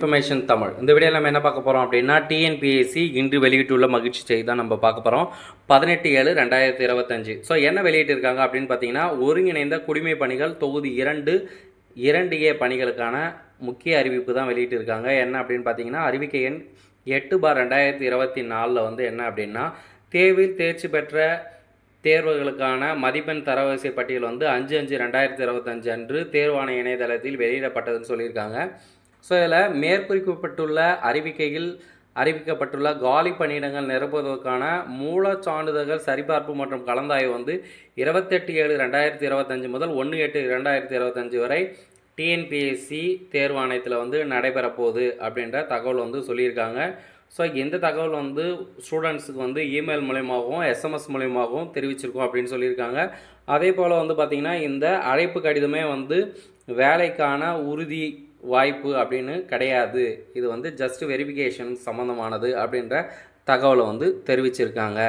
Information Tamil இந்த வீடியோவில் நம்ம என்ன பார்க்க போகிறோம் அப்படின்னா டிஎன்பிஎஸ்சி இன்று வெளியிட்டுள்ள மகிழ்ச்சி செய்தி தான் நம்ம பார்க்க போகிறோம் பதினெட்டு ஏழு ரெண்டாயிரத்தி இருபத்தஞ்சு. ஸோ என்ன வெளியிட்டிருக்காங்க அப்படின்னு பார்த்தீங்கன்னா ஒருங்கிணைந்த குடிமை பணிகள் தொகுதி இரண்டு இரண்டு ஏ பணிகளுக்கான முக்கிய அறிவிப்பு தான் வெளியிட்டிருக்காங்க. என்ன அப்படின்னு பார்த்தீங்கன்னா அறிவிக்கை எண் எட்டு பார் ரெண்டாயிரத்தி இருபத்தி நாலில் வந்து என்ன அப்படின்னா தேர்வில் தேர்ச்சி பெற்ற தேர்வுகளுக்கான மதிப்பெண் தரவரிசை பட்டியல் வந்து அஞ்சு அஞ்சு ரெண்டாயிரத்தி இருபத்தஞ்சு அன்று தேர்வான இணையதளத்தில் வெளியிடப்பட்டதுன்னு சொல்லியிருக்காங்க. ஸோ இதில் மேற்குறிக்கப்பட்டுள்ள அறிவிக்கையில் அறிவிக்கப்பட்டுள்ள காலி பணியிடங்கள் நிரப்புவதற்கான மூல சான்றிதழ்கள் சரிபார்ப்பு மற்றும் கலந்தாய்வு வந்து இருபத்தெட்டு ஏழு ரெண்டாயிரத்தி இருபத்தஞ்சு முதல் ஒன்று எட்டு ரெண்டாயிரத்தி இருபத்தஞ்சு வரை டிஎன்பிஎஸ்சி தேர்வாணையத்தில் வந்து நடைபெற போகுது அப்படின்ற தகவல் வந்து சொல்லியிருக்காங்க. ஸோ இந்த தகவல் வந்து ஸ்டூடெண்ட்ஸுக்கு வந்து இமெயில் மூலயமாகவும் எஸ்எம்எஸ் மூலயமாகவும் தெரிவிச்சிருக்கோம் அப்படின்னு சொல்லியிருக்காங்க. அதே போல் வந்து பார்த்திங்கன்னா இந்த அழைப்பு கடிதமே வந்து வேலைக்கான உறுதி வாய்ப்பு அப்படின்னு கிடையாது. இது வந்து ஜஸ்ட் வெரிஃபிகேஷன் சம்மந்தமானது அப்படின்ற தகவலை வந்து தெரிவிச்சிருக்காங்க.